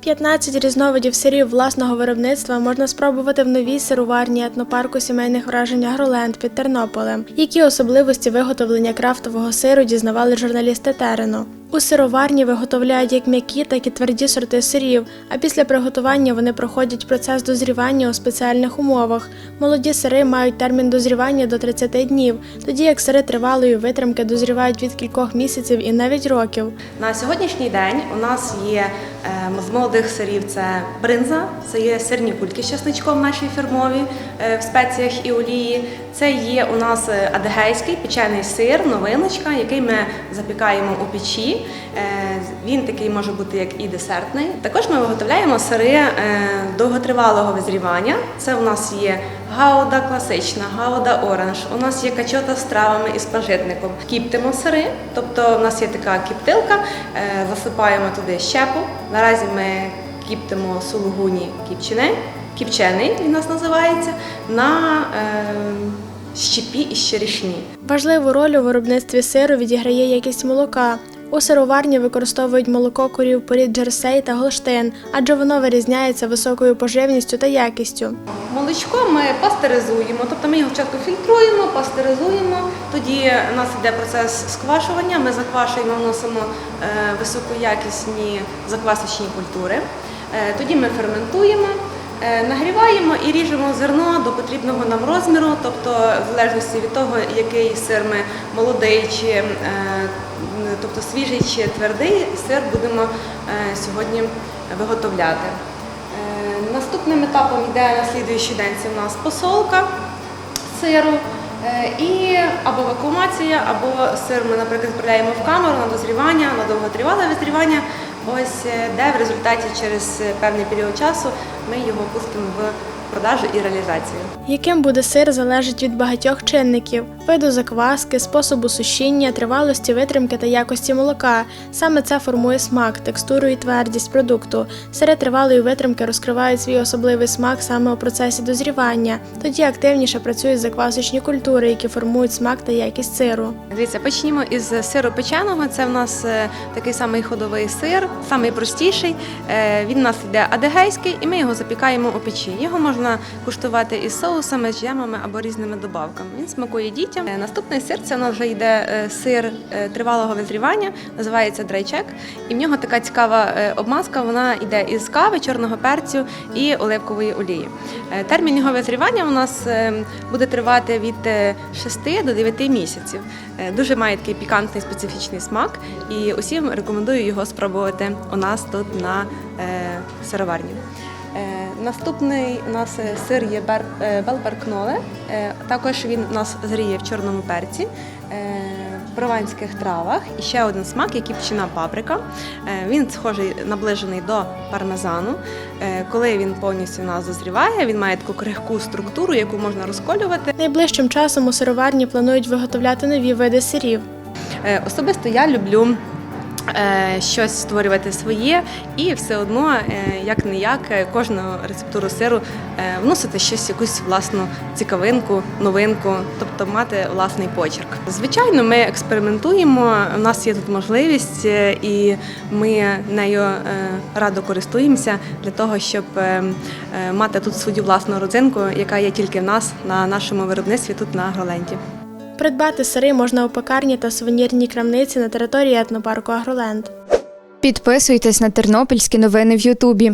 15 різновидів сирів власного виробництва можна спробувати в новій сироварні етнопарку сімейних вражень Агроленд під Тернополем. Які особливості виготовлення крафтового сиру дізнавали журналісти терену. У сироварні виготовляють як м'які, так і тверді сорти сирів, а після приготування вони проходять процес дозрівання у спеціальних умовах. Молоді сири мають термін дозрівання до 30 днів, тоді як сири тривалої витримки дозрівають від кількох місяців і навіть років. На сьогоднішній день у нас є е, з молодих сирів це бринза, це є сирні кульки з часничком наші фірмові е, в спеціях і олії. Це є у нас е, адегейський печений сир, новиночка, який ми запікаємо у печі. Е, Він такий може бути як і десертний. Також ми виготовляємо сири е, довготривалого визрівання. Це у нас є гауда класична, гауда оранж. У нас є качота з травами і з пажитником. Кіптимо сири, тобто у нас є така кіптилка, е, засипаємо туди щепу. Наразі ми кіптимо сулугуні кіпчене, кіпчений він нас називається, на щепі і щерішні. Важливу роль у виробництві сиру відіграє якість молока. У сироварні використовують молоко корів порід Джерсей та Голштин, адже воно вирізняється високою поживністю та якістю. Молочко ми пастеризуємо, тобто ми його спочатку фільтруємо, пастеризуємо. Тоді у нас йде процес сквашування. Ми заквашуємо, вносимо е, високоякісні заквасочні культури. Е, Тоді ми ферментуємо, нагріваємо і ріжемо зерно до потрібного нам розміру, тобто в залежності від того, який сир ми молодий чи е, тобто свіжий чи твердий сир будемо е, сьогодні виготовляти. Е, Наступним етапом йде на слідуючий день це в нас посолка сиру. е, І або вакуумація, або сир ми, наприклад, відправляємо в камеру на дозрівання, на довготривале визрівання. Ось е, де в результаті через е, певний період часу ми його пустимо в продажу і реалізацію. Яким буде сир залежить від багатьох чинників: виду закваски, способу сушіння, тривалості витримки та якості молока. Саме це формує смак, текстуру і твердість продукту. Сири тривалої витримки розкривають свій особливий смак саме у процесі дозрівання. Тоді активніше працюють заквасочні культури, які формують смак та якість сиру. Дивіться, почнімо із сиру печеного. Це в нас е, такий самий ходовий сир, самий простіший. Е, Він у нас йде адегейський, і ми його запікаємо у печі. Його можна куштувати із соусами, з джемами або різними добавками. Він смакує дітям. Е, Наступний сир це у вже йде е, сир е, тривалого визрівання, називається драйчек. І в нього така цікава обмазка. Вона йде із кави, чорного перцю і оливкової олії. Термін його визрівання у нас буде тривати від е, 6 до 9 місяців. Дуже має такий пікантний специфічний смак, і усім рекомендую його спробувати у нас тут на сироварні. Наступний у нас е, сир є бер, белберкноле. Е, Також він у нас зріє в чорному перці, е, в прованських травах. І ще один смак, є кіпчена паприка. Він схожий наближений до пармезану. Коли він повністю у нас дозріває, він має таку крихку структуру, яку можна розколювати. Найближчим часом у сироварні планують виготовляти нові види сирів. Особисто я люблю щось створювати своє і все одно, е, як не як, кожну рецептуру сиру е, вносити щось, якусь власну цікавинку, новинку, тобто мати власний почерк. Звичайно, ми експериментуємо. У нас є тут можливість, е, і ми нею е, радо користуємося для того, щоб е, е, мати тут свою власну родзинку, яка є тільки в нас на нашому виробництві тут на Агроленті. Придбати сири можна у пекарні та сувенірній крамниці на території етнопарку Агроленд. Підписуйтесь на тернопільські новини в Ютубі.